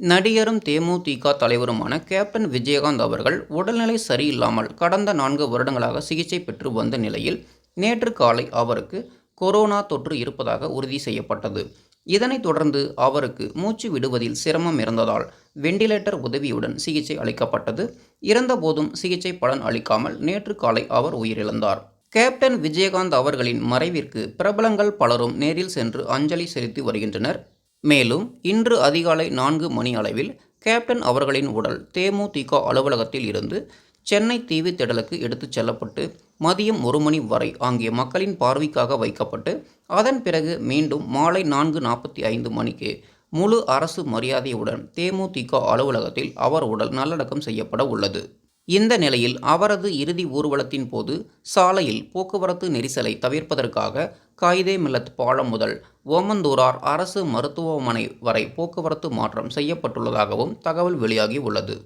நடிகரும் தேமுதிக தலைவருமான கேப்டன் விஜயகாந்த் அவர்கள் உடல்நிலை சரியில்லாமல் கடந்த நான்கு வருடங்களாக சிகிச்சை பெற்று வந்த நிலையில் நேற்று காலை அவருக்கு கொரோனா தொற்று இருப்பதாக உறுதி செய்யப்பட்டது. இதனைத் தொடர்ந்து அவருக்கு மூச்சு விடுவதில் சிரமம் இருந்ததால் வெண்டிலேட்டர் உதவியுடன் சிகிச்சை அளிக்கப்பட்டது. இறந்தபோதும் சிகிச்சை பலன் அளிக்காமல் நேற்று காலை அவர் உயிரிழந்தார். கேப்டன் விஜயகாந்த் அவர்களின் மறைவிற்கு பிரபலங்கள் பலரும் நேரில் சென்று அஞ்சலி செலுத்தி வருகின்றனர். மேலும் இன்று அதிகாலை நான்கு மணி அளவில் கேப்டன் அவர்களின் உடல் தேமுதிக அலுவலகத்தில் இருந்து சென்னை தீவு திடலுக்கு எடுத்துச் செல்லப்பட்டு மதியம் ஒரு மணி வரை ஆகிய மக்களின் பார்வைக்காக வைக்கப்பட்டு அதன் பிறகு மீண்டும் மாலை நான்கு நாற்பத்தி ஐந்து மணிக்கு முழு அரசு மரியாதையுடன் தேமுதிக அலுவலகத்தில் அவர் உடல் நல்லடக்கம் செய்யப்பட உள்ளது. இந்த நிலையில் அவரது இறுதி ஊர்வலத்தின் போது சாலையில் போக்குவரத்து நெரிசலை தவிர்ப்பதற்காக காயிதே மில்லத் பாலம் முதல் ஓமந்தூரார் அரசு மருத்துவமனை வரை போக்குவரத்து மாற்றம் செய்யப்பட்டுள்ளதாகவும் தகவல் வெளியாகி உள்ளது.